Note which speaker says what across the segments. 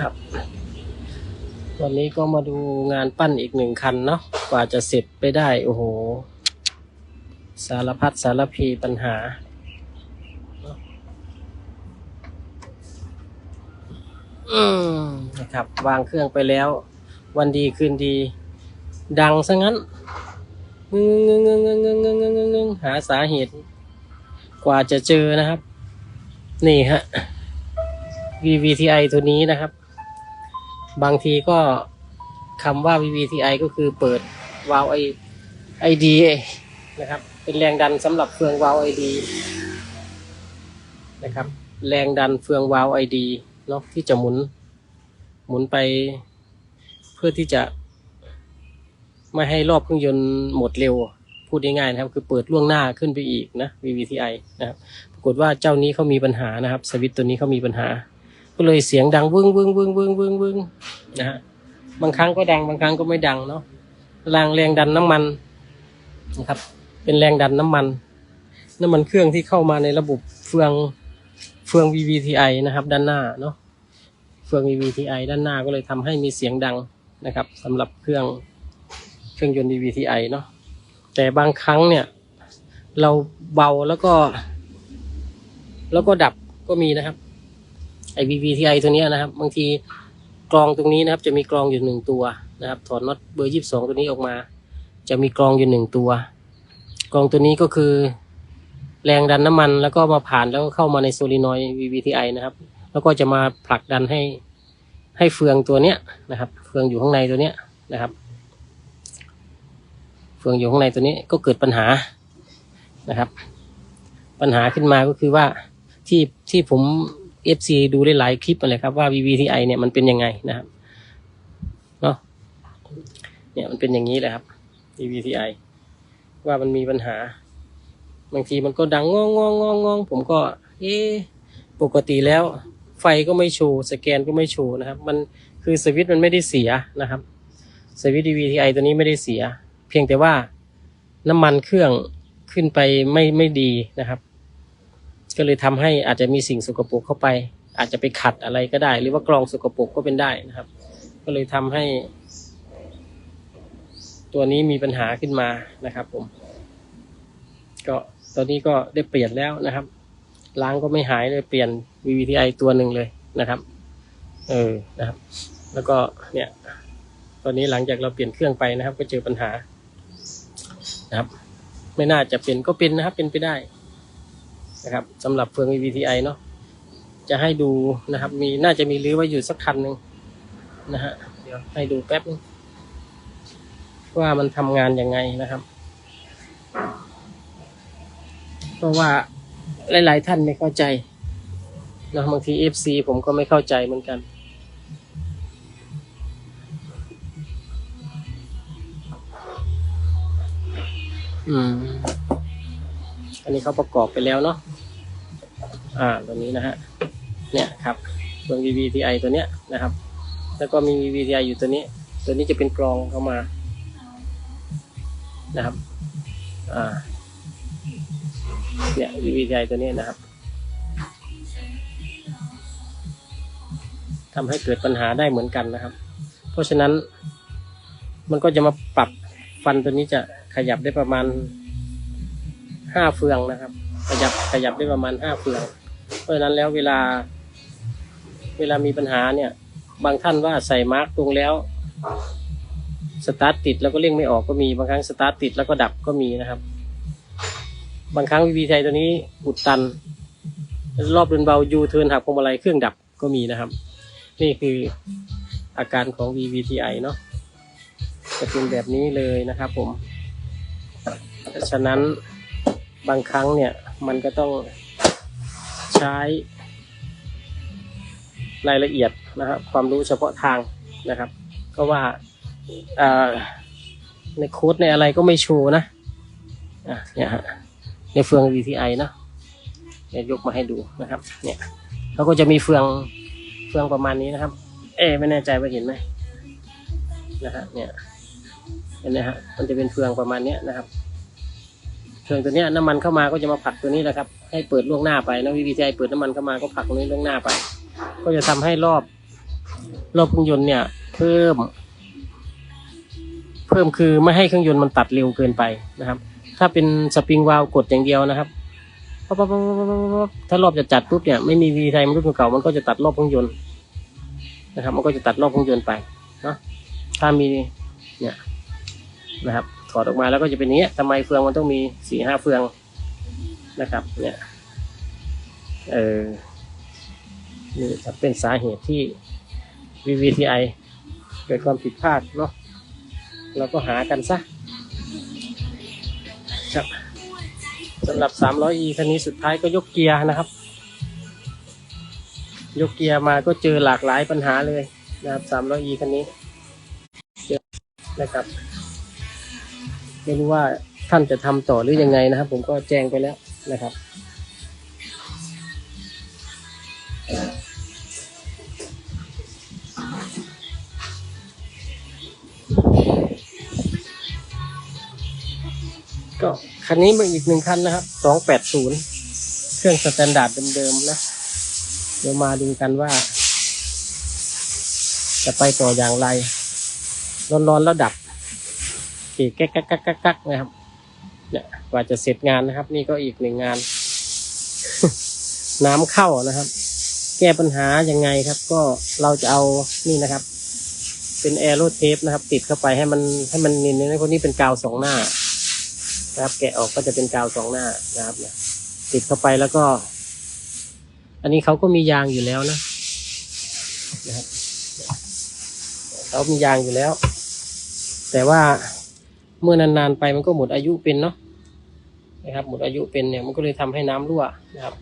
Speaker 1: ครับ วันนี้ก็มาดูงานปั้นอีกหนึ่งคันเนาะกว่าจะเสร็จไปได้ โอ้โห สารพัดสารพีปัญหา อืมนะครับ วางเครื่องไปแล้ว วันดีคืนดี ดังซะงั้นงึงงึงงึงงึงงึงงึงงึงงึงงึงหาสาเหตุ กว่าจะเจอนะครับ นี่ฮะ VVTI ตัวนี้นะครับ บางทีก็คำว่า VVTI ก็คือเปิดวาล์วไอไอดีนะครับ เป็นแรงดันสำหรับเฟืองวาล์วไอดีนะครับ แรงดันเฟืองวาล์วไอดีเนาะที่จะหมุนหมุนไปเพื่อที่จะไม่ให้รอบเครื่องยนต์หมดเร็ว พูดง่ายๆนะครับ คือเปิดล่วงหน้าขึ้นไปอีกนะ VVTI นะครับ ปรากฏว่าเจ้านี้เขามีปัญหานะครับ สวิตตัวนี้เขามีปัญหา ก็เลยเสียงดังวึ้งวึ้งวึ้งวึ้งวึ้งวึ้งนะฮะบางครั้งก็ดังบางครั้งก็ไม่ดังเนาะแรงแรงดันน้ำมันนะครับ เป็นแรงดันน้ำมัน น้ำมันเครื่องที่เข้ามาในระบบเฟืองเฟือง VVTI นะครับ ด้านหน้าเนาะเฟือง VVTI ด้านหน้าก็เลยทำให้มีเสียงดังนะครับสำหรับเครื่องเครื่องยนต์ VVTI เนาะแต่บางครั้งเนี่ย เราเบาแล้วก็ แล้วก็ดับก็มีนะครับ ไอ VVTI ตัวนี้นะครับ บางทีกรองตรงนี้นะครับ จะมีกรองอยู่หนึ่งตัวนะครับ ถอดน็อตเบอร์ยี่สิบสองตัวนี้ออกมา จะมีกรองอยู่หนึ่งตัว กรองตัวนี้ก็คือ แรงดันน้ำมันแล้วก็มาผ่านแล้วก็เข้ามาในโซลินอย VVTI นะครับ แล้วก็จะมาผลักดันให้ให้เฟืองตัวเนี้ยนะครับ เฟืองอยู่ข้างในตัวเนี้ยนะครับ เฟืองอยู่ข้างในตัวนี้ก็เกิดปัญหานะครับ ปัญหาขึ้นมาก็คือว่าที่ที่ผม FC ดูได้หลายคลิปอะไรครับว่า VVTI เนี่ยมันเป็นยังไงนะครับเนาะเนี่ยมันเป็นอย่างนี้แหละครับ VVTI ว่ามันมีปัญหา บางทีมันก็ดังงองงองงองงองผมก็เอ๊ปกติแล้ว ไฟก็ไม่โชว์สแกนก็ไม่โชว์นะครับ มันคือสวิตช์มันไม่ได้เสียนะครับสวิตช์ DVTI ตัวนี้ไม่ได้เสีย เพียงแต่ว่าน้ำมันเครื่องขึ้นไปไม่ไม่ดีนะครับ ก็เลยทำให้อาจจะมีสิ่งสกปรกเข้าไป อาจจะไปขัดอะไรก็ได้ หรือว่ากรองสกปรกก็เป็นได้นะครับ ก็เลยทำให้ ตัวนี้มีปัญหาขึ้นมานะครับ ผม ก็ตอนนี้ก็ได้เปลี่ยนแล้วนะครับ ล้างก็ไม่หายเลยเปลี่ยน VVTI ตัวหนึ่งเลยนะครับ เออนะครับ แล้วก็เนี่ย ตอนนี้หลังจากเราเปลี่ยนเครื่องไปนะครับ ก็เจอปัญหานะครับ ไม่น่าจะเป็นก็เป็นนะครับ เป็นไปได้ นะครับสำหรับเฟือง VVTI เนาะจะให้ดูนะครับ มีน่าจะมีรื้อไว้อยู่สักคันหนึ่งนะฮะเดี๋ยวให้ดูแป๊บนึงว่ามันทำงานยังไงนะครับ เพราะว่าหลาย ๆ ท่านไม่เข้าใจนะบางที FC ผมก็ไม่เข้าใจเหมือนกันอืมอันนี้เขาประกอบไปแล้วเนาะ อ่าตัวนี้นะฮะเนี่ยครับตัว VVTI ตัวเนี้ยนะครับ แล้วก็มี VVTI อยู่ตัวนี้ ตัวนี้จะเป็นกรองเข้ามานะครับอ่าเนี่ย VVTI ตัวนี้นะครับทำให้เกิดปัญหาได้เหมือนกันนะครับ เพราะฉะนั้นมันก็จะมาปรับฟันตัวนี้จะขยับได้ประมาณห้าเฟืองนะครับ ขยับขยับได้ประมาณห้าเฟือง เพราะฉะนั้นแล้วเวลา เวลามีปัญหาเนี่ย บางท่านว่าใส่มาร์กตรงแล้วสตาร์ทติดแล้วก็เร่งไม่ออกก็มีบางครั้งสตาร์ทติดแล้วก็ดับก็มีนะครับ บางครั้งวีวีไทยตัวนี้อุดตัน รอบเดินเบายูเทิร์นหักพวงมาลัยเครื่องดับก็มีนะครับ นี่คืออาการของ VVTI เนาะจะเป็นแบบนี้เลยนะครับผมเพราะฉะนั้นบางครั้งเนี่ยมันก็ต้อง ใช้รายละเอียดนะครับความรู้เฉพาะทางนะครับ ก็ว่าในโค้ดในอะไรก็ไม่โชว์นะเนี่ยฮะในเฟือง VTI นะเนี่ยยกมาให้ดูนะครับ เนี่ยเขาก็จะมีเฟืองเฟืองประมาณนี้นะครับ เอ๊ไม่แน่ใจว่าเห็นไหมนะฮะเนี่ยเห็นไหมฮะมันจะเป็นเฟืองประมาณเนี้ยนะครับ เครื่องตัวนี้น้ำมันเข้ามาก็จะมาผลักตัวนี้แหละครับ ให้เปิดล่วงหน้าไปนะวิธีใจเปิดน้ำมันเข้ามาก็ผลักตรงนี้ล่วงหน้าไป ก็จะทำให้รอบรอบเครื่องยนต์เนี่ย เพิ่ม เพิ่มคือไม่ให้เครื่องยนต์มันตัดเร็วเกินไปนะครับ ถ้าเป็นสปริงวาล์วกดอย่างเดียวนะครับถ้ารอบจะจัดปุ๊บเนี่ยไม่มีวีไทม์รุ่นเก่ามันก็จะตัดรอบเครื่องยนต์นะครับ มันก็จะตัดรอบเครื่องยนต์ไปเนาะถ้ามีเนี่ยนะครับ ถอดออกมาแล้วก็จะเป็นอย่างเงี้ยทำไมเฟืองมันต้องมีสี่ห้าเฟืองนะครับ เนี่ยเออนี่จะเป็นสาเหตุที่ VVTI เกิดความผิดพลาดเนาะเราก็หากันซะครับสำหรับ 300e คันนี้สุดท้ายก็ยกเกียร์นะครับ ยกเกียร์มาก็เจอหลากหลายปัญหาเลยนะครับ 300e คันนี้เจอนะครับ ไม่รู้ว่าท่านจะทำต่อหรือยังไงนะครับ ผมก็แจ้งไปแล้วนะครับ ก็คันนี้มาอีกหนึ่งคันนะครับสองแปดศูนย์เครื่องสแตนดาร์ดเดิมๆนะ เดี๋ยวมาดูกันว่า จะไปต่ออย่างไร ร้อนๆแล้วดับ กีแก๊กแก๊กแก๊กแก๊กแก๊กนะครับเนี่ยกว่าจะเสร็จงานนะครับ นี่ก็อีกหนึ่งงาน น้ำเข้านะครับ แก้ปัญหายังไงครับ ก็เราจะเอานี่นะครับ เป็นแอโรเทปนะครับ ติดเข้าไปให้มันให้มันนินนะคนนี้เป็นกาวสองหน้า นะครับ แกะออกก็จะเป็นกาวสองหน้านะครับเนี่ยติดเข้าไปแล้วก็ อันนี้เขาก็มียางอยู่แล้วนะนะครับเขามียางอยู่แล้ว แต่ว่า เมื่อนานๆไปมันก็หมดอายุเป็นเนาะนะครับ หมดอายุเป็นเนี่ยมันก็เลยทำให้น้ำรั่วนะครับ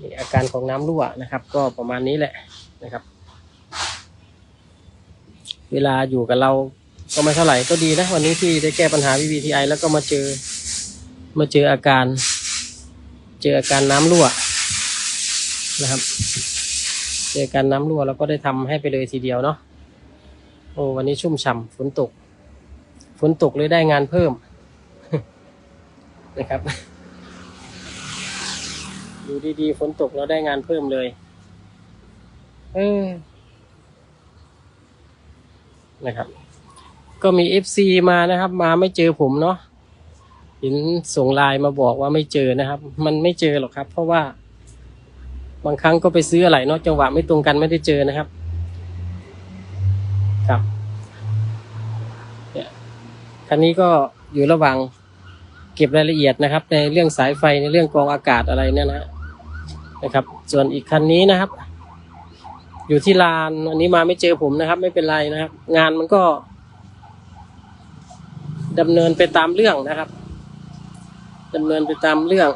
Speaker 1: นี่อาการของน้ำรั่วนะครับ ก็ประมาณนี้แหละนะครับ เวลาอยู่กับเราก็ไม่เท่าไหร่ก็ดีนะวันนี้ที่ได้แก้ปัญหา VVTI แล้วก็มาเจอมาเจออาการ เจออาการน้ำรั่วนะครับเจออาการน้ำรั่วเราก็ได้ทำให้ไปเลยทีเดียวเนาะโอ้วันนี้ชุ่มฉ่ำฝนตก ฝนตกเลยได้งานเพิ่มนะครับ ดูดีๆฝนตกเราได้งานเพิ่มเลย เออนะครับ ก็มีเอฟซีมานะครับ มาไม่เจอผมเนาะเห็นส่งไลน์มาบอกว่าไม่เจอนะครับ มันไม่เจอหรอกครับ เพราะว่า บางครั้งก็ไปซื้ออะไรเนาะจังหวะไม่ตรงกันไม่ได้เจอนะครับ ครับ คันนี้ก็อยู่ระหว่างเก็บรายละเอียดนะครับ ในเรื่องสายไฟในเรื่องกองอากาศอะไรเนี่ยนะฮะนะครับ ส่วนอีกคันนี้นะครับ อยู่ที่ลานอันนี้มาไม่เจอผมนะครับ ไม่เป็นไรนะครับ งานมันก็ดำเนินไปตามเรื่องนะครับดำเนินไปตามเรื่อง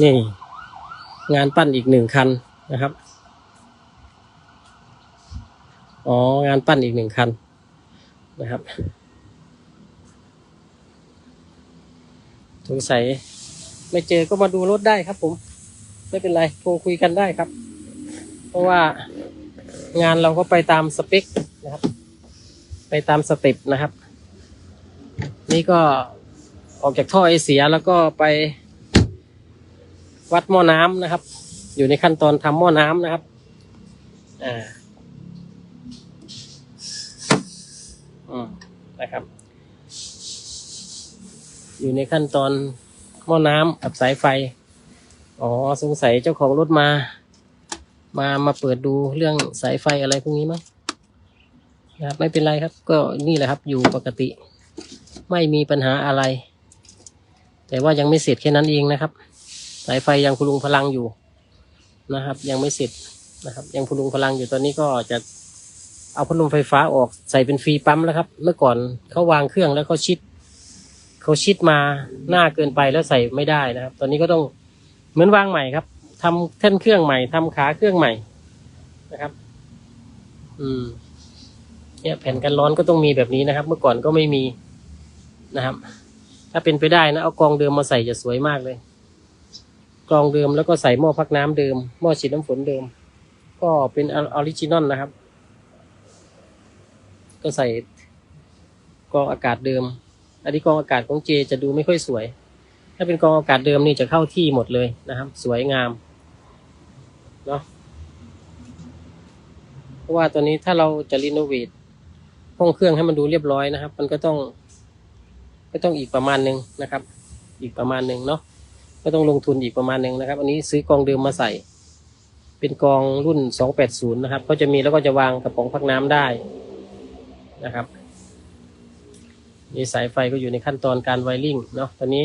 Speaker 1: นี่ งานปั้นอีกหนึ่งคันนะครับ อ๋อ งานปั้นอีกหนึ่งคันนะครับสงสัยไม่เจอก็มาดูรถได้ครับผม ไม่เป็นไรโทรคุยกันได้ครับ เพราะว่างานเราก็ไปตามสเปคนะครับ ไปตามสเต็ปนะครับ นี่ก็ออกจากท่อไอเสียแล้วก็ไปวัดหม้อน้ำนะครับ อยู่ในขั้นตอนทำหม้อน้ำนะครับ อ่าอืม นะครับ อยู่ในขั้นตอนหม้อน้ำกับสายไฟ อ๋อสงสัยเจ้าของรถมา มามาเปิดดูเรื่องสายไฟอะไรพวกนี้มั้งนะครับไม่เป็นไรครับ ก็นี่แหละครับอยู่ปกติ ไม่มีปัญหาอะไร แต่ว่ายังไม่เสร็จแค่นั้นเองนะครับ สายไฟยังพลุงพลังอยู่นะครับ ยังไม่เสร็จนะครับ ยังพลุงพลังอยู่ตอนนี้ก็จะ เอาพัดลมไฟฟ้าออกใส่เป็นฟรีปั๊มแล้วครับ เมื่อก่อนเขาวางเครื่องแล้วเขาชิดเขาชิดมาหน้าเกินไปแล้วใส่ไม่ได้นะครับ ตอนนี้ก็ต้องเหมือนวางใหม่ครับทำแท่นเครื่องใหม่ทำขาเครื่องใหม่นะครับ อืม เนี่ยแผ่นกันร้อนก็ต้องมีแบบนี้นะครับ เมื่อก่อนก็ไม่มีนะครับ ถ้าเป็นไปได้นะเอากองเดิมมาใส่จะสวยมากเลยกองเดิมแล้วก็ใส่หม้อพักน้ำเดิมหม้อฉีดน้ำฝนเดิม ก็เป็นออริจินอลนะครับ ก็ใส่กองอากาศเดิม อันนี้กองอากาศของเจจะดูไม่ค่อยสวย ถ้าเป็นกองอากาศเดิมนี่จะเข้าที่หมดเลยนะครับ สวยงามเนาะเพราะว่าตัวนี้ถ้าเราจะรีโนเวทห้องเครื่องให้มันดูเรียบร้อยนะครับ มันก็ต้อง ก็ต้องอีกประมาณหนึ่งนะครับ อีกประมาณหนึ่งเนาะก็ต้องลงทุนอีกประมาณหนึ่งนะครับ อันนี้ซื้อกองเดิมมาใส่ เป็นกองรุ่น 280 นะครับ ก็จะมีแล้วก็จะวางกระป๋องพักน้ำได้ นะครับ นี่สายไฟก็อยู่ในขั้นตอนการไวริ่งเนาะตอนนี้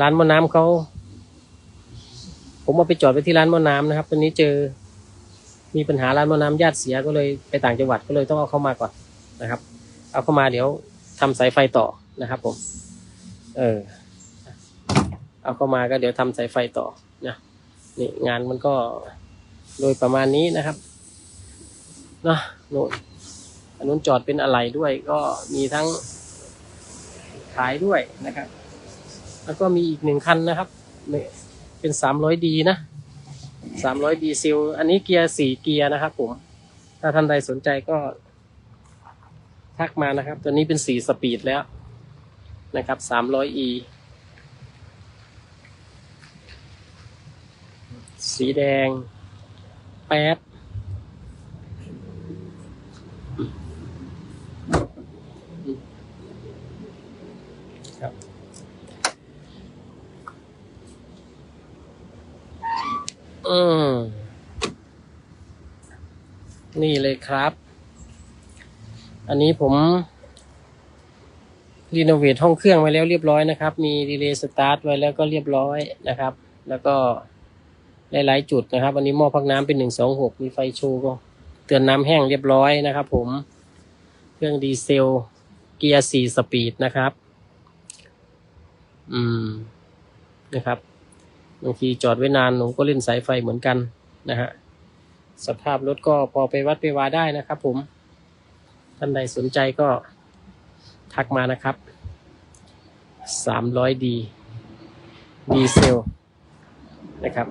Speaker 1: ร้านมอน้ำเขาผมเอาไปจอดไว้ที่ร้านมอน้ำนะครับ ตอนนี้เจอมีปัญหาร้านมอน้ำญาติเสียก็เลยไปต่างจังหวัดก็เลยต้องเอาเข้ามาก่อนนะครับ เอาเข้ามาเดี๋ยวทำสายไฟต่อนะครับผมเออเอาเข้ามาก็เดี๋ยวทำสายไฟต่อนะนี่งานมันก็โดยประมาณนี้นะครับเนาะโน่น อันนู้นจอดเป็นอะไหล่ด้วย ก็มีทั้งขายด้วยนะครับ แล้วก็มีอีกหนึ่งคันนะครับ เป็นสามร้อยดีนะสามร้อยดีซิลอันนี้เกียร์สี่เกียร์นะครับผมถ้าท่านใดสนใจก็ ทักมานะครับ ตัวนี้เป็นสี่สปีดแล้วนะครับสามร้อยอีสีแดงแปด อืมนี่เลยครับ อันนี้ผมรีโนเวทห้องเครื่องไว้แล้วเรียบร้อยนะครับ มีรีเลย์สตาร์ทไว้แล้วก็เรียบร้อยนะครับ แล้วก็หลายๆจุดนะครับ อันนี้หม้อพักน้ำเป็นหนึ่งสองหกมีไฟโชว์ก็ เตือนน้ำแห้งเรียบร้อยนะครับ ผมเครื่องดีเซล เกียร์สี่สปีดนะครับ อืมนะครับ บางทีจอดไว้นานหนูก็เล่นสายไฟเหมือนกันนะฮะสภาพรถก็พอไปวัดไปวาได้นะครับผมท่านใดสนใจก็ทักมานะครับสามร้อยดีดีเซลนะครับ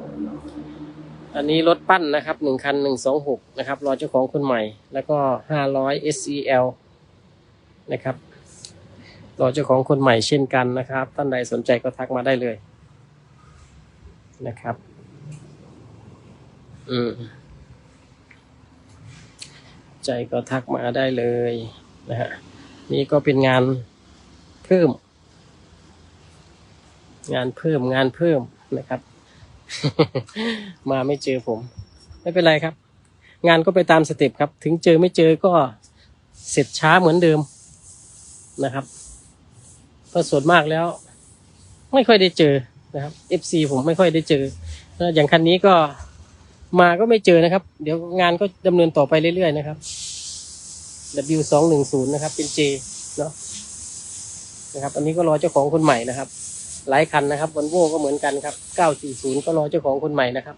Speaker 1: อันนี้รถปั้นนะครับหนึ่งคันหนึ่งสองหกนะครับ รอเจ้าของคนใหม่ แล้วก็ห้าร้อย SEL นะครับ รอเจ้าของคนใหม่เช่นกันนะครับ ท่านใดสนใจก็ทักมาได้เลย นะครับ อืม ใจก็ทักมาได้เลยนะฮะ นี่ก็เป็นงานเพิ่ม งานเพิ่มงานเพิ่มนะครับ มาไม่เจอผม ไม่เป็นไรครับ งานก็ไปตามสเต็ปครับ ถึงเจอไม่เจอก็เสร็จช้าเหมือนเดิมนะครับเพราะส่วนมากแล้ว ไม่ค่อยได้เจอ นะครับ FC ผมไม่ค่อยได้เจออย่างคันนี้ก็มาก็ไม่เจอนะครับ เดี๋ยวงานก็ดำเนินต่อไปเรื่อยๆนะครับ W สองหนึ่งศูนย์นะครับ เป็น J เนาะนะครับ อันนี้ก็รอเจ้าของคนใหม่นะครับ หลายคันนะครับวันโวก็เหมือนกันครับ 940 ก็รอเจ้าของคนใหม่นะครับ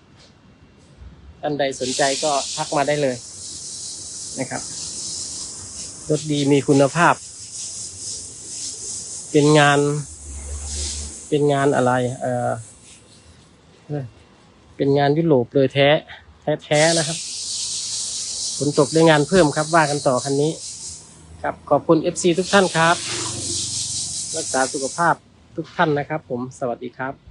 Speaker 1: ท่านใดสนใจก็ทักมาได้เลยนะครับรถดีมีคุณภาพ เป็นงาน เป็นงานอะไร เออเอ่อเป็นงานยุโรปเลยแท้ แท้ๆนะครับฝนตกได้งานเพิ่มครับ ว่ากันต่อคันนี้ ครับขอบคุณ FC ทุกท่านครับ รักษาสุขภาพทุกท่านนะครับ ผมสวัสดีครับ